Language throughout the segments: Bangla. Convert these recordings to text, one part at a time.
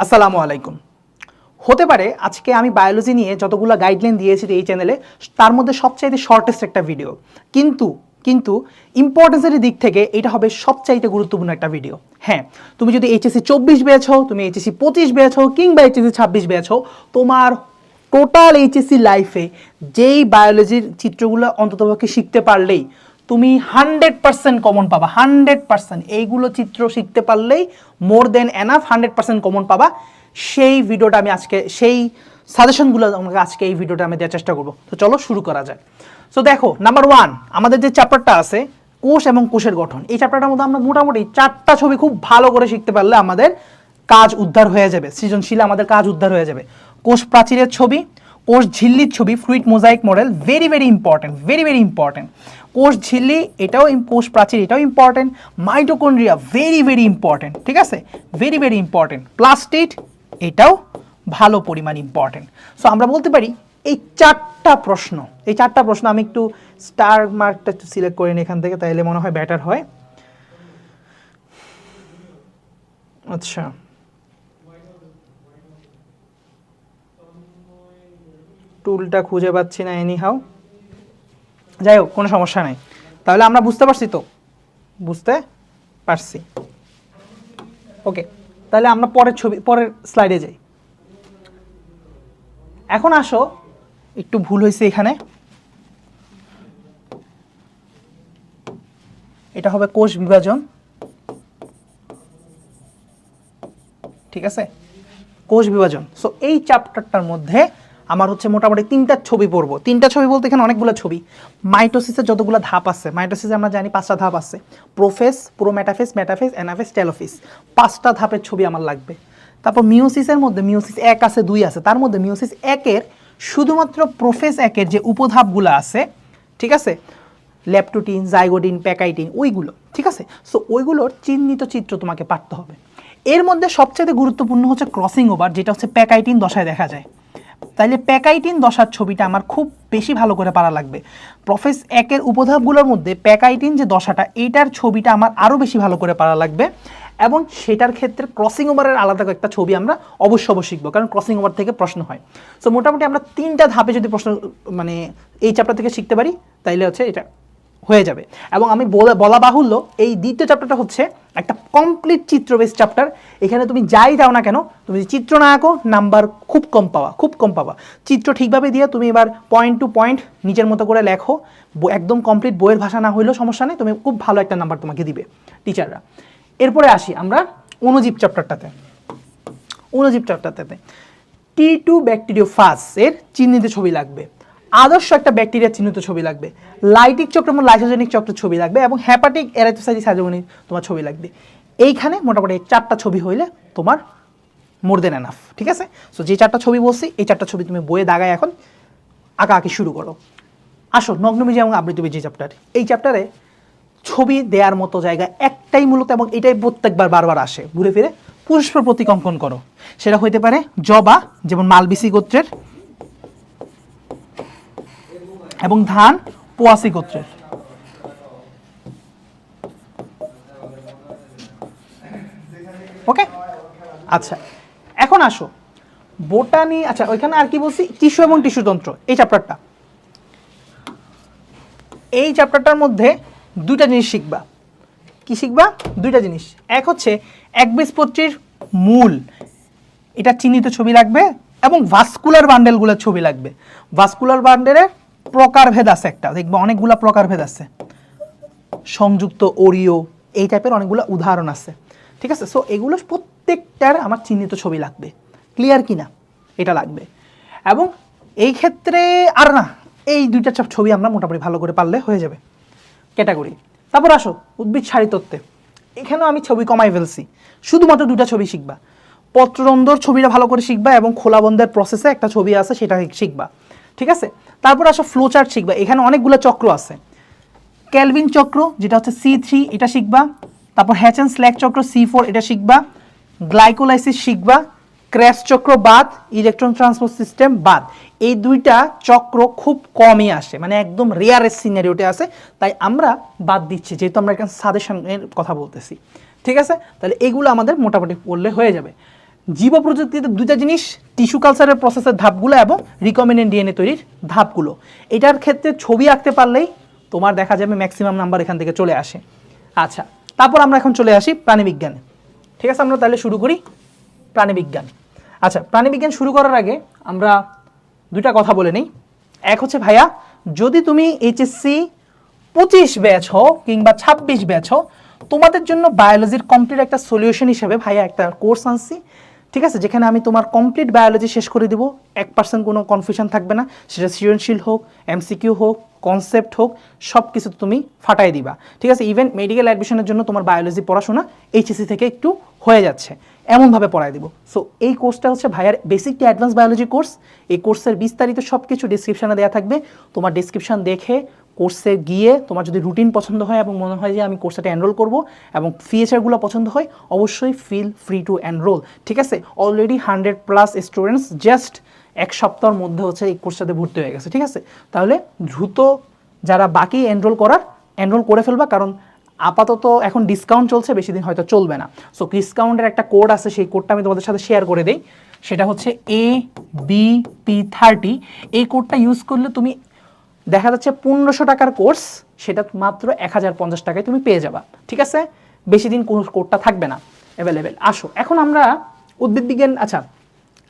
আসসালামু আলাইকুম। হতে পারে আজকে আমি বায়োলজি নিয়ে যতগুলো গাইডলাইন দিয়েছি এই চ্যানেলে তার মধ্যে সবচাইতে শর্টেস্ট একটা ভিডিও কিন্তু কিন্তু ইম্পর্টেন্সের দিক থেকে এটা হবে সবচাইতে গুরুত্বপূর্ণ একটা ভিডিও হ্যাঁ তুমি যদি এইচএসসি চব্বিশ ব্যাচ তুমি এইচএসসি পঁচিশ ব্যাচ কিংবা এইচএসসি ছাব্বিশ হও, তোমার টোটাল এইচএসসি লাইফে যেই বায়োলজির চিত্রগুলো অন্ততপক্ষে শিখতে পারলেই তুমি হান্ড্রেড পার্সেন্ট কমন পাবা। Hundred percent. এইগুলো চিত্র শিখতে পারলেই more than enough hundred percent common পাবা। সেই ভিডিওটা আমি আজকে, সেই সাজেশনগুলো আমাকে আজকে এই ভিডিওটা আমি দেওয়ার চেষ্টা করব। তো চলো শুরু করা যায় সো দেখো নাম্বার ওয়ান আমাদের যে চ্যাপ্টারটা আছে, কোষ এবং কোষের গঠন, এই চ্যাপ্টারটার মধ্যে আমরা মোটামুটি চারটা ছবি খুব ভালো করে শিখতে পারলে আমাদের কাজ উদ্ধার হয়ে যাবে। সৃজনশীল আমাদের কাজ উদ্ধার হয়ে যাবে। কোষ প্রাচীরের ছবি কোষ ঝিল্লির ছবি fluid mosaic model very very important very very important কোষ ঝিল্লি, এটাও কোষ প্রাচীর, এটাও important mitochondria very very important ঠিক আছে? ভেরি ভেরি ইম্পর্টেন্ট প্লাস্টিড এটাও ভালো পরিমাণ ইম্পর্টেন্ট সো আমরা বলতে পারি, এই চারটা প্রশ্ন, এই চারটা প্রশ্ন আমি একটু স্টার মার্কটা একটু সিলেক্ট করে এখান থেকে, তাইলে মনে হয় ব্যাটার হয়। আচ্ছা। টুলটা খুঁজে পাচ্ছি না এনি হাউ যাই হোক, কোনো সমস্যা নাই। তাহলে আমরা বুঝতে পারছি তো? বুঝতে পারছি। ওকে তাহলে আমরা পরের ছবি পরের স্লাইডে যাই। এখন আসো, একটু ভুল হয়েছে এখানে। এটা হবে কোষ বিভাজন। ঠিক আছে? কোষ বিভাজন। সো এই চ্যাপ্টারটার মধ্যে আমার হচ্ছে মোটামুটি তিনটা ছবি পড়ব। তিনটা ছবি বলতে এখানে অনেকগুলো ছবি। মাইটোসিসের যতগুলো ধাপ আছে, মাইটোসিসে আমরা জানি পাঁচটা ধাপ আছে। প্রোফেস, পুরো ম্যাটাফেস মেটাফেস, অ্যানাফেস, টেলোফিস। পাঁচটা ধাপের ছবি আমার লাগবে। তারপর মিউসিসের মধ্যে মিউসিস এক আছে, দুই আছে। তার মধ্যে মিউসিস একের শুধুমাত্র প্রোফেস একের যে উপধাপগুলো আছে, ঠিক আছে? ল্যাপটোটিন জাইগোডিন প্যাকাইটিন, ওইগুলো, ঠিক আছে? সো ওইগুলোর চিহ্নিত চিত্র তোমাকে পারতে হবে। এর মধ্যে সবচেয়ে গুরুত্বপূর্ণ হচ্ছে ক্রসিং ওভার যেটা হচ্ছে প্যাকাইটিন দশায় দেখা যায়। তাইলে প্যাকাইটিন দশার ছবিটা আমার খুব বেশি ভালো করে পারা লাগবে। প্রফেস একের উপধাপগুলোর মধ্যে প্যাকাইটিন যে দশাটা, এইটার ছবিটা আমার আরও বেশি ভালো করে পারা লাগবে এবং সেটার ক্ষেত্রে ক্রসিং ওভারের আলাদা একটা ছবি আমরা অবশ্য অবশ্যই শিখব, কারণ ক্রসিং ওভার থেকে প্রশ্ন হয়। সো মোটামুটি আমরা তিনটা ধাপে যদি প্রশ্ন মানে এই চ্যাপ্টার থেকে শিখতে পারি, তাইলে হচ্ছে এটা হয়ে যাবে। এবং আমি বলা বাহুল্য, এই দ্বিতীয় চ্যাপ্টারটা হচ্ছে একটা কমপ্লিট চিত্র বেস চ্যাপ্টার এখানে তুমি যাই দাও না কেন, তুমি যদি চিত্র না আঁকো নাম্বার খুব কম পাওয়া, খুব কম পাওয়া। চিত্র ঠিকভাবে দিয়ে তুমি এবার পয়েন্ট টু পয়েন্ট নিজের মতো করে লেখো। একদম কমপ্লিট বইয়ের ভাষা না হইলেও সমস্যা নেই, তুমি খুব ভালো একটা নাম্বার তোমাকে দিবে টিচাররা এরপরে আসি আমরা অনুজীব চ্যাপ্টারটাতে অনুজীব চ্যাপ্টারটাতে টি টু ব্যাকটেরিওফাস এর চিহ্নিত ছবি লাগবে। আদর্শ একটা ব্যাকটেরিয়ার চিহ্নিত ছবি লাগবে। লাইটিক চক্র এবং লাইসোজেনিক চক্র ছবি লাগবে এবং হ্যাপাটিক এরাইথোসাইটিস হাইড্রোগনিক তোমার ছবি লাগবে। এইখানে মোটামুটি চারটা ছবি হইলে তোমার মোর দেন এনাফ ঠিক আছে? সো যে চারটা ছবি বলছি, এই চারটা ছবি তুমি বইয়ে দাগায় এখন আঁকা আঁকি শুরু করো। আসো, নগ্নবীজি এবং আবৃতবীজি চ্যাপ্টার এই চ্যাপ্টারে ছবি দেওয়ার মতো জায়গা একটাই মূলত এবং এটাই প্রত্যেকবার বারবার আসে। ঘুরে ফিরে পুষ্প প্রতীক অঙ্কন করো। সেটা হইতে পারে জবা, যেমন মালবিসি গোত্রের এবং ধান পোয়াসি গোত্রের। ওকে? আচ্ছা এখন আসো। বোটানি আচ্ছা ওইখানে আর কি বলছি? টিস্যু এবং টিস্যুতন্ত্র এই চ্যাপ্টারটা এই চ্যাপ্টারটার মধ্যে দুইটা জিনিস শিখবা। কি শিখবা? দুইটা জিনিস। এক হচ্ছে একবীজপত্রীর মূল, এটা চিহ্নিত ছবি লাগবে এবং ভাস্কুলার বান্ডেলগুলোর ছবি লাগবে। ভাস্কুলার বান্ডেলের প্রকারভেদ আছে একটা। দেখবে অনেকগুলা প্রকারভেদ আছে। সংযুক্ত ওরিও, এই টাইপের অনেকগুলো উদাহরণ আছে। ঠিক আছে? সো এগুলো প্রত্যেকটার আমার চিহ্নিত ছবি লাগবে। ক্লিয়ার কি না এটা লাগবে। এবং এই ক্ষেত্রে আর না, এই দুইটা সব ছবি আমরা মোটামুটি ভালো করে পারলে হয়ে যাবে। ক্যাটাগরি। তারপর আসো, উদ্ভিদ সারি তত্ত্বে। এখানেও আমি ছবি কমাই ফেলছি। শুধুমাত্র দুটা ছবি শিখবা। পত্ররন্ধর ছবিটা ভালো করে শিখবা এবং খোলা বন্ধের প্রসেসে একটা ছবি আছে, সেটা শিখবা। ঠিক আছে? তারপর আসো ফ্লোচার্ট শিখবা। এখানে অনেকগুলো চক্র আছে। ক্যালভিন চক্র, যেটা হচ্ছে সি থ্রি এটা শিখবা। তারপর হ্যাচেন স্ল্যাক চক্র সি ফোর এটা শিখবা। গ্লাইকোলাইসিস শিখবা। ক্র্যাশ চক্র বাদ ইলেকট্রন ট্রান্সপোর্ট সিস্টেম বাদ। এই দুইটা চক্র খুব কমই আসে মানে একদম রেয়ারেস্ট সিনারিওতে আছে তাই আমরা বাদ দিচ্ছি, যেহেতু আমরা এখানে সাজেশনের কথা বলতেছি। ঠিক আছে? তাহলে এগুলো আমাদের মোটামুটি পড়লে হয়ে যাবে। জীব প্রযুক্তিতে দুইটা জিনিস টিস্যু কালচারের প্রসেসের ধাপগুলো এবং রিকমেন্ডেড ডিএনএ তৈরির ধাপগুলো। এটার ক্ষেত্রে ছবি আঁকতে পারলেই তোমার দেখা যাবে ম্যাক্সিমাম নাম্বার এখান থেকে চলে আসে। আচ্ছা তারপর আমরা এখন চলে আসি প্রাণীবিজ্ঞানে ঠিক আছে, আমরা তাহলে শুরু করি প্রাণীবিজ্ঞান আচ্ছা প্রাণীবিজ্ঞান শুরু করার আগে আমরা দুইটা কথা বলে নিই। এক হচ্ছে, ভাইয়া, যদি তুমি এইচএসসি পঁচিশ ব্যাচ হও কিংবা ছাব্বিশ ব্যাচ হও, তোমাদের জন্য বায়োলজির কমপ্লিট একটা সলিউশন হিসেবে, ভাইয়া, একটা কোর্স আনছি। ঠিক আছে? যেখানে আমি তোমার কমপ্লিট বায়োলজি শেষ করে দিব। এক পার্সেন্ট কোনো কনফিউশন থাকবে না। সেটা সৃজনশীল হোক এমসিকিউ হোক কনসেপ্ট হোক সব কিছু তুমি ফাটাই দিবা। ঠিক আছে? ইভেন মেডিকেল অ্যাডমিশনের জন্য তোমার বায়োলজি পড়াশোনা এইচএসসি থেকে একটু হয়ে যাচ্ছে। এমনভাবে পড়াই দিব। সো এই কোর্সটা হচ্ছে ভাইয়ার basic to advance biology course এই কোর্সের বিস্তারিত সব কিছু ডিসক্রিপশানে দেওয়া থাকবে। তোমার ডিসক্রিপশান দেখে কোর্সে গিয়ে তোমার যদি রুটিন পছন্দ হয় এবং মনে হয় যে আমি কোর্সটা এনরোল করব এবং ফিচারগুলো পছন্দ হয়, অবশ্যই ফিল ফ্রি টু এনরোল ঠিক আছে? Already hundred plus students just এক সপ্তাহের মধ্যে হচ্ছে এই কোর্সটাতে ভর্তি হয়ে গেছে, ঠিক আছে? তাহলে দ্রুত যারা বাকি এনরোল করার এনরোল করে ফেলবা, কারণ আপাতত এখন ডিসকাউন্ট চলছে, বেশি দিন হয়তো চলবে না। সো ডিসকাউন্টের একটা কোড আছে, সেই কোডটা আমি তোমাদের সাথে শেয়ার করে দিই। সেটা হচ্ছে এ বি পি থার্টি এই কোডটা ইউজ করলে তুমি দেখা যাচ্ছে পনেরোশো টাকার কোর্স সেটা মাত্র এক হাজার পঞ্চাশ টাকায় তুমি পেয়ে যাবা, ঠিক আছে? বেশি দিন কোডটা থাকবে না। অ্যাভেলেবেল আসো, এখন আমরা উদ্ভিদ বিজ্ঞান আচ্ছা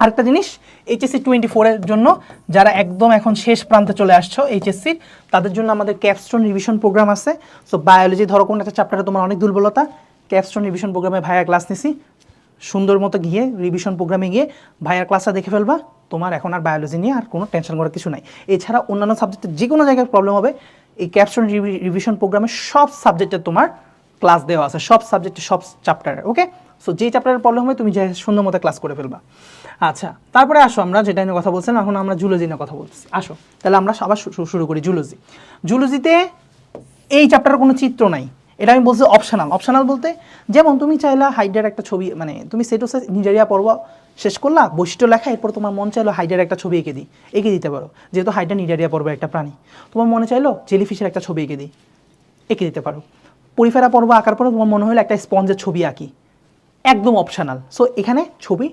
আরেকটা জিনিস এইচএসসি টোয়েন্টি ফোরের জন্য যারা একদম এখন শেষ প্রান্তে চলে আসছো এইচএসসির তাদের জন্য আমাদের ক্যাপস্টোন রিভিশন প্রোগ্রাম আছে। সো বায়োলজি ধরো কোন একটা চ্যাপ্টারে তোমার অনেক দুর্বলতা ক্যাপস্টোন রিভিশন প্রোগ্রামে ভাইয়া ক্লাস নিছি। সুন্দর মতো গিয়ে রিভিশন প্রোগ্রামে গিয়ে ভাইয়ার ক্লাসটা দেখে ফেলবা, তোমার এখন আর বায়োলজি নিয়ে আর কোনো টেনশন করার কিছু নাই। এছাড়া অন্যান্য সাবজেক্টে যে কোনো জায়গায় প্রবলেম হবে, এই ক্যাপস্টোন রিভিশন প্রোগ্রামে সব সাবজেক্টে তোমার ক্লাস দেওয়া আছে, সব সাবজেক্টে সব চ্যাপ্টারে ওকে সো যে চ্যাপ্টারের প্রবলেম হবে তুমি যে সুন্দর মতো ক্লাস করে ফেলবা। আচ্ছা তারপরে আসো আমরা, যেটা নিয়ে কথা বলছেন এখন আমরা জুলজি নিয়ে কথা বলছি আসো, তাহলে আমরা আবার শু- শুরু করি জুলজি জুলজিতে এই চ্যাপ্টারের কোনো চিত্র নাই। এটা আমি বলছি অপশনাল অপশনাল বলতে, যেমন তুমি চাইলা হাইডের একটা ছবি মানে তুমি সেটোসে নিজারিয়া পর্ব শেষ করলা, বৈশিষ্ট্য লেখা, এরপর তোমার মন চাইলো হাইডের একটা ছবি এঁকে দিই, এঁকে দিতে পারো। যেহেতু হাইডা নিডারিয়া পর্ব, একটা প্রাণী। তোমার মনে চাইলো জেলিফিশের একটা ছবি এঁকে দিই, এঁকে দিতে পারো। পরিফেরা পর্ব আঁকার পরে তোমার মনে হলো একটা স্পঞ্জের ছবি আঁকি। একদম অপশানাল সো এখানে ছবি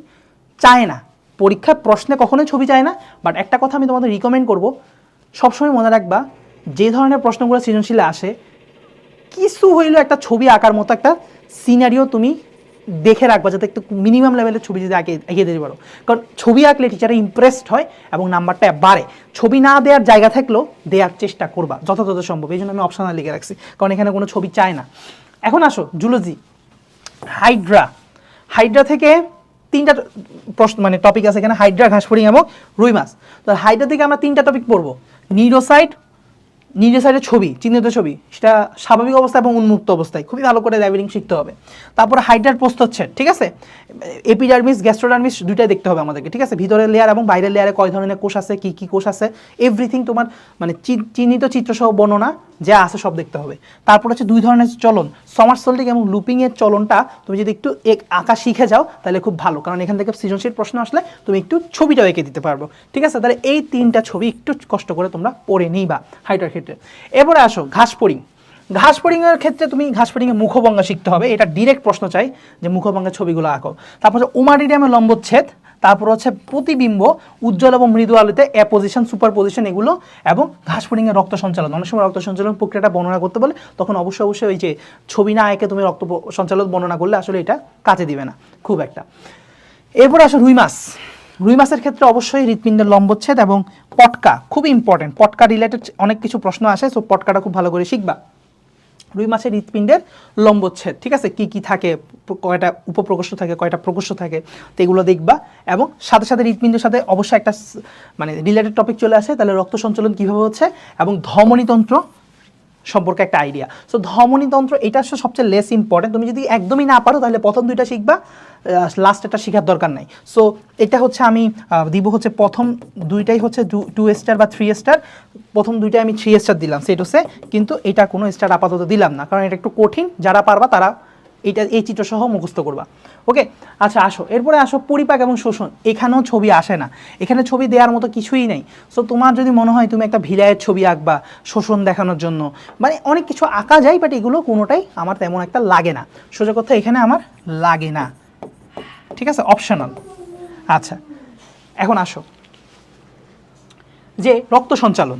চায় না। পরীক্ষার প্রশ্নে কখনোই ছবি চায় না। বাট একটা কথা আমি তোমাদের রিকমেন্ড করব। সবসময় মনে রাখবা, যে ধরনের প্রশ্নগুলো সৃজনশীলে আসে, কিছু হইলেও একটা ছবি আঁকার মতো একটা সিনারিও তুমি দেখে রাখবা, যাতে একটু মিনিমাম লেভেলের ছবি যদি আঁকে এগিয়ে দিতে পারো। কারণ ছবি আঁকলে টিচারে ইমপ্রেসড হয় এবং নাম্বারটা বাড়ে। ছবি না দেওয়ার জায়গা থাকলেও দেওয়ার চেষ্টা করবা, যথাযথ সম্ভব। এই জন্য আমি অপশনাল লিখে রাখছি। কারণ এখানে কোনো ছবি চায় না। এখন আসো জুলজি হাইড্রা। হাইড্রা থেকে তিনটা প্রশ্ন মানে টপিক আছে এখানে। হাইড্রা ঘাসফড়িং এবং রুই মাছ। তো হাইড্রা থেকে আমরা তিনটা টপিক পড়ব। নিউরোসাইট নিউরোসাইটের ছবি, চিহ্নিত ছবি, সেটা স্বাভাবিক অবস্থা এবং উন্মুক্ত অবস্থায়। খুবই ভালো করে ল্যাবেলিং শিখতে হবে। তারপরে হাইড্রার প্রস্তচ্ছেদ ঠিক আছে? এপিডার্মিস গ্যাস্ট্রোডার্মিস দুইটাই দেখতে হবে আমাদেরকে, ঠিক আছে? ভিতরের লেয়ার এবং বাইরের লেয়ারে কয় ধরনের কোষ আছে, কি কি কোষ আছে? এভরিথিং তোমার মানে চিহ্নিত চিত্রসহ বর্ণনা যা আছে সব দেখতে হবে। তারপর হচ্ছে দুই ধরনের চলন সমার্সোল্টিং এবং লুপিংয়ের চলনটা তুমি যদি একটু এক আঁকা শিখে যাও, তাহলে খুব ভালো। কারণ এখান থেকে সৃজনশীল প্রশ্ন আসলে তুমি একটু ছবিটাও এঁকে দিতে পারব, ঠিক আছে? তাহলে এই তিনটা ছবি একটু কষ্ট করে তোমরা পড়ে নিই বা হাইটার ক্ষেত্রে এবারে আসো ঘাস পড়িং ঘাস পড়িংয়ের ক্ষেত্রে তুমি ঘাস পড়িংয়ে মুখভঙ্গা শিখতে হবে, এটা ডিরেক্ট প্রশ্ন চাই যে মুখভঙ্গা ছবিগুলো আঁকো। তারপর হচ্ছে উমাডিডিয়ামের লম্বচ্ছেদ, তারপর হচ্ছে প্রতিবিম্ব, উজ্জ্বল এবং মৃদু আলোতে অ্যাপোজিশন সুপার পজিশন এগুলো, এবং ঘাস ফড়িংয়ের রক্ত সঞ্চালন। অনেক সময় রক্ত সঞ্চালন প্রক্রিয়াটা বর্ণনা করতে বলে, তখন অবশ্যই অবশ্যই ওই যে ছবি না এঁকে তুমি রক্ত সঞ্চালন বর্ণনা করলে আসলে এটা কাজে দিবে না, খুব একটা। এরপর আসো রুই মাছ। রুই মাছের ক্ষেত্রে অবশ্যই হৃৎপিণ্ডের লম্বচ্ছেদ এবং পটকা খুব ইম্পর্টেন্ট পটকা রিলেটেড অনেক কিছু প্রশ্ন আসে সো পটকাটা খুব ভালো করে শিখবা। রুই মাছের হৃৎপিণ্ডের লম্বচ্ছেদ, ঠিক আছে? কি কি থাকে, কয়টা উপপ্রকোষ্ঠ থাকে, কয়টা প্রকোষ্ঠ থাকে, তো এগুলো দেখবা। এবং সাথে সাথে হৃৎপিণ্ডের সাথে অবশ্যই একটা মানে রিলেটেড টপিক চলে আসে, তাহলে রক্ত সঞ্চালন কীভাবে হচ্ছে এবং ধমনীতন্ত্র সম্পর্কে একটা আইডিয়া সো ধমনীতন্ত্র, এটা সবচেয়ে লেস ইম্পর্টেন্ট তুমি যদি একদমই না পারো, তাহলে প্রথম দুইটা শিখবা। লাস্ট এটা শেখার দরকার নাই। সো এটা হচ্ছে আমি দিব হচ্ছে প্রথম দুইটাই হচ্ছে টু স্টার বা থ্রি স্টার প্রথম দুইটাই আমি থ্রি স্টার দিলাম সেট হচ্ছে কিন্তু এটা কোনো স্টার আপাতত দিলাম না। কারণ এটা একটু কঠিন। যারা পারবা তারা এইটা এই চিত্রসহ মুখস্থ করবা। ওকে আচ্ছা আসো। এরপরে আসো পরিপাক এবং শোষণ। এখানেও ছবি আসে না। এখানে ছবি দেওয়ার মতো কিছুই নেই। সো তোমার যদি মনে হয় তুমি একটা ভিলায়ের ছবি আঁকবা শোষণ দেখানোর জন্য। মানে অনেক কিছু আঁকা যায় বাট এগুলো কোনোটাই আমার তেমন একটা লাগে না। সোজা কথা, এখানে আমার লাগে না। ঠিক আছে? অপশনাল আচ্ছা এখন আসো। যে রক্ত সঞ্চালন।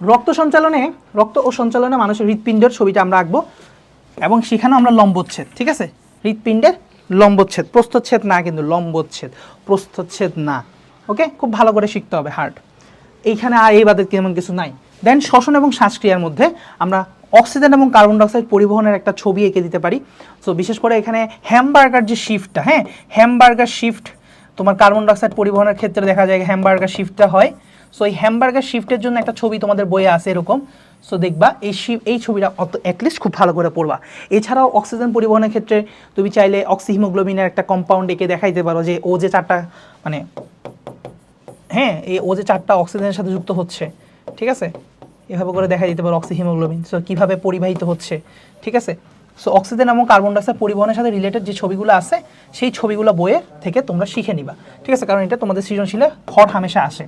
রক্ত সঞ্চালনে, রক্ত ও সঞ্চালনে মানুষের হৃৎপিণ্ডের ছবিটা আমরা আঁকবো এবং সেখানেও আমরা লম্বচ্ছেদ, ঠিক আছে? হৃৎপিণ্ডের লম্বচ্ছেদ, প্রস্থচ্ছেদ না, কিন্তু লম্বচ্ছেদ, প্রস্থচ্ছেদ না। ওকে খুব ভালো করে শিখতে হবে হার্ট এইখানে আর এই বাদে তেমন কিছু নাই। দেন শ্বসন এবং শ্বাসক্রিয়ার মধ্যে আমরা অক্সিজেন এবং কার্বন ডাইঅক্সাইড পরিবহনের একটা ছবি এঁকে দিতে পারি। সো বিশেষ করে এখানে হ্যামবার্গার যে শিফটটা হ্যাঁ? হ্যামবার্গার শিফট তোমার কার্বন ডাইঅক্সাইড পরিবহনের ক্ষেত্রে দেখা যায় হ্যামবার্গার শিফটটা হয়। সো এই হ্যামবার্গার শিফটের জন্য একটা ছবি তোমাদের বইয়ে আছে এরকম। সো দেখবা এই এই ছবিটা অত অ্যাটলিস্ট খুব ভালো করে পড়বা। এছাড়াও অক্সিজেন পরিবহনের ক্ষেত্রে তুমি চাইলে অক্সিহিমোগ্লোবিনের একটা কম্পাউন্ড এঁকে দেখাইতে পারো যে ও যে চারটা মানে হ্যাঁ? এই ও যে চারটা অক্সিজেনের সাথে যুক্ত হচ্ছে, ঠিক আছে? এভাবে করে দেখা দিতে পারো অক্সিহিমোগ্লোবিন। সো কীভাবে পরিবাহিত হচ্ছে? ঠিক আছে? সো অক্সিজেন এবং কার্বন ডাইঅক্সাইড পরিবহনের সাথে রিলেটেড যে ছবিগুলো আছে, সেই ছবিগুলো বইয়ের থেকে তোমরা শিখে নিবা। ঠিক আছে? কারণ এটা তোমাদের সৃজনশীলে হট হামেশা আসে।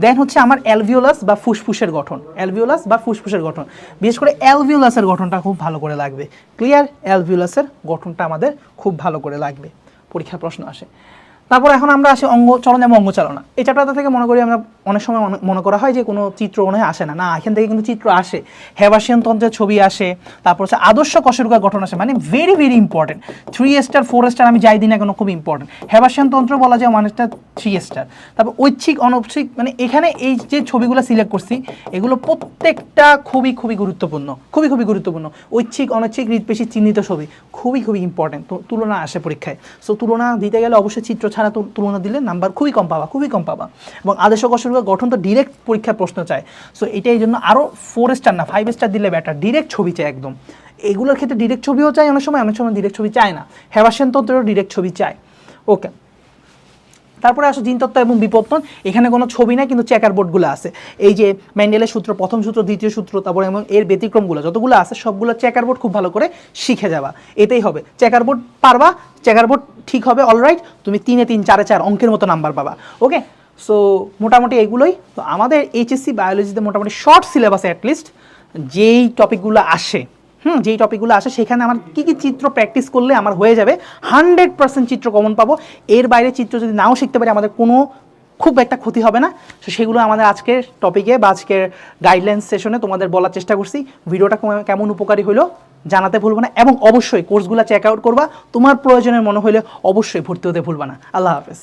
দেন হচ্ছে আমার অ্যালভিওলাস বা ফুসফুসের গঠন। অ্যালভিওলাস বা ফুসফুসের গঠন। বিশেষ করে অ্যালভিওলাসের গঠনটা খুব ভালো করে লাগবে। ক্লিয়ার অ্যালভিওলাসের গঠনটা আমাদের খুব ভালো করে লাগবে। পরীক্ষার প্রশ্ন আসে। তারপর এখন আমরা আসি অঙ্গ চলন এবং অঙ্গচালনা এই চ্যাপ্টারটা থেকে মনে করি আমরা অনেক সময় মনে- করা হয় যে কোনো চিত্র মনে আসে না। না, এখান থেকে কিন্তু চিত্র আসে। হেবাসিয়ান তন্ত্রের ছবি আসে, তারপর হচ্ছে আদর্শ কশেরুকার গঠন আসে মানে very very important three star four star আমি যাই দিই না কেন, খুব ইম্পর্টেন্ট হেবাসিয়ান তন্ত্র বলা যায় মানুষটা থ্রি স্টার তারপর ঐচ্ছিক, অনৈচ্ছিক মানে এখানে এই যে ছবিগুলো সিলেক্ট করছি, এগুলো প্রত্যেকটা খুবই খুবই গুরুত্বপূর্ণ। খুবই খুবই গুরুত্বপূর্ণ। ঐচ্ছিক, অনৈচ্ছিক হৃদপেশি চিহ্নিত ছবি, খুবই খুবই ইম্পর্টেন্ট তো তুলনা আসে পরীক্ষায়। সো তুলনা দিতে গেলে অবশ্যই চিত্র ছাড়া তুলনা দিলে নাম্বার খুবই কম পাবা, খুবই কম পাবা। এবং আদেশক কৌশলগুলো গঠন তো ডিরেক্ট পরীক্ষার প্রশ্ন চায়। সো এটাই জন্য আরও ফোর স্টার না ফাইভ স্টার দিলে ব্যাটার ডিরেক্ট ছবি চায় একদম। এগুলোর ক্ষেত্রে ডিরেক্ট ছবিও চায় অনেক সময় অনেক সময় ডিরেক্ট ছবি চায় না। হেবাসেন তন্ত্রেরও ডিরেক্ট ছবি চায়। ওকে তারপরে আসো জিনতত্ত্ব এবং বিপত্তন। এখানে কোনো ছবি নাই, কিন্তু চেকার বোর্ডগুলো আছে। এই যে ম্যান্ডেলের সূত্র, প্রথম সূত্র, দ্বিতীয় সূত্র, তারপরে এবং এর ব্যতিক্রমগুলো যতগুলো আছে, সবগুলো চেকার বোর্ড খুব ভালো করে শিখে যাবা। এটাই হবে। চেকার বোর্ড পারবা চেকার বোর্ড ঠিক হবে অলরাইট তুমি তিনে তিন, চারে চার অঙ্কের মতো নাম্বার পাবা। ওকে সো মোটামুটি এগুলোই। তো আমাদের এইচএসসি বায়োলজিতে মোটামুটি শর্ট সিলেবাসে অ্যাটলিস্ট যেই টপিকগুলো আসে হুম, যেই টপিকগুলো আসে, সেখানে আমার কী কী চিত্র প্র্যাকটিস করলে আমার হয়ে যাবে হান্ড্রেড পার্সেন্ট চিত্র কমন পাবো। এর বাইরে চিত্র যদি নাও শিখতে পারি, আমাদের কোনো খুব একটা ক্ষতি হবে না। তো সেগুলো আমাদের আজকের টপিকে বা আজকের গাইডলাইন সেশনে তোমাদের বলার চেষ্টা করছি। ভিডিওটা কেমন উপকারী হলো, জানাতে ভুলবো না, এবং অবশ্যই কোর্সগুলো চেক আউট করবা। তোমার প্রয়োজনের মনে হলে অবশ্যই ভর্তি হতে ভুলবা না। আল্লাহ হাফেজ।